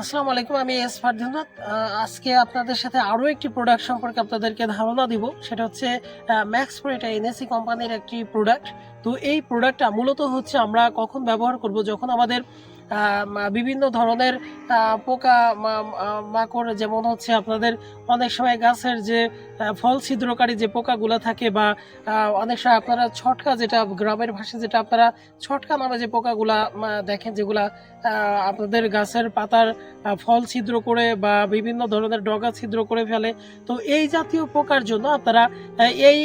আসসালামু আলাইকুম, আমি এস ফারদিনাথ আজকে আপনাদের সাথে আরও একটি প্রোডাক্ট সম্পর্কে আপনাদেরকে ধারণা দিব। সেটা হচ্ছে ম্যাক্স প্রো এটা এনএসি কোম্পানির একটি প্রোডাক্ট তো এই প্রোডাক্টটা মূলত হচ্ছে আমরা কখন ব্যবহার করব, যখন আমাদের বিভিন্ন ধরনের পোকা মাকড়, যেমন হচ্ছে আপনাদের অনেক সময় গাছের যে ফল ছিদ্রকারী যে পোকাগুলো থাকে বা অনেক সময় আপনারা ছটকা যেটা গ্রামের ভাষায় যেটা আপনারা ছটকা নামে যে পোকাগুলা দেখেন যেগুলা আপনাদের গাছের পাতার ফল ছিদ্র করে বা বিভিন্ন ধরনের ডগা ছিদ্র করে ফেলে। তো এই জাতীয় পোকার জন্য আপনারা এই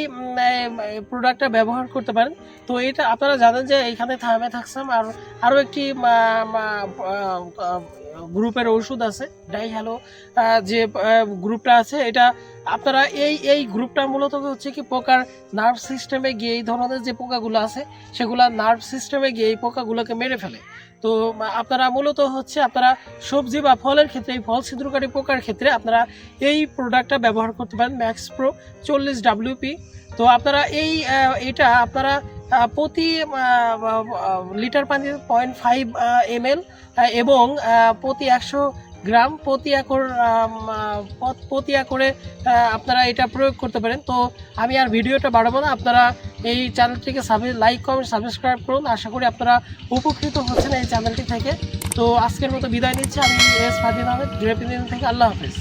প্রোডাক্টটা ব্যবহার করতে পারেন। তো এটা আপনারা জানেন যে এইখানে থামে থাকসাম আর আরও একটি গ্রুপের ওষুধ আছে, ডাই হ্যালো যে গ্রুপটা আছে, এটা আপনারা এই এই গ্রুপটা মূলত হচ্ছে কি পোকার নার্ভ সিস্টেমে গিয়ে এই ধরনের যে পোকাগুলো আছে, সেগুলা নার্ভ সিস্টেমে গিয়ে এই পোকাগুলোকে মেরে ফেলে। তো আপনারা মূলত হচ্ছে আপনারা সবজি বা ফলের ক্ষেত্রে, এই ফল ছিদ্রকারী পোকার ক্ষেত্রে আপনারা এই প্রোডাক্টটা ব্যবহার করতে পারেন, ম্যাক্স প্রো চল্লিশ ডাব্লিউপি। তো আপনারা এই এটা আপনারা প্রতি লিটার পানিতে পয়েন্ট ফাইভ এম এবং প্রতি একশো গ্রাম প্রতি একর প্রতি একরে আপনারা এটা প্রয়োগ করতে পারেন। তো আমি আর ভিডিওটা বাড়াবো না। আপনারা এই চ্যানেলটিকে লাইক কমেন্ট সাবস্ক্রাইব করুন। আশা করি আপনারা উপকৃত হচ্ছেন এই চ্যানেলটি থেকে। তো আজকের মতো বিদায় নিচ্ছি। আমি এস ফাদিন আহমেদ। থেকে আল্লাহ হাফিজ।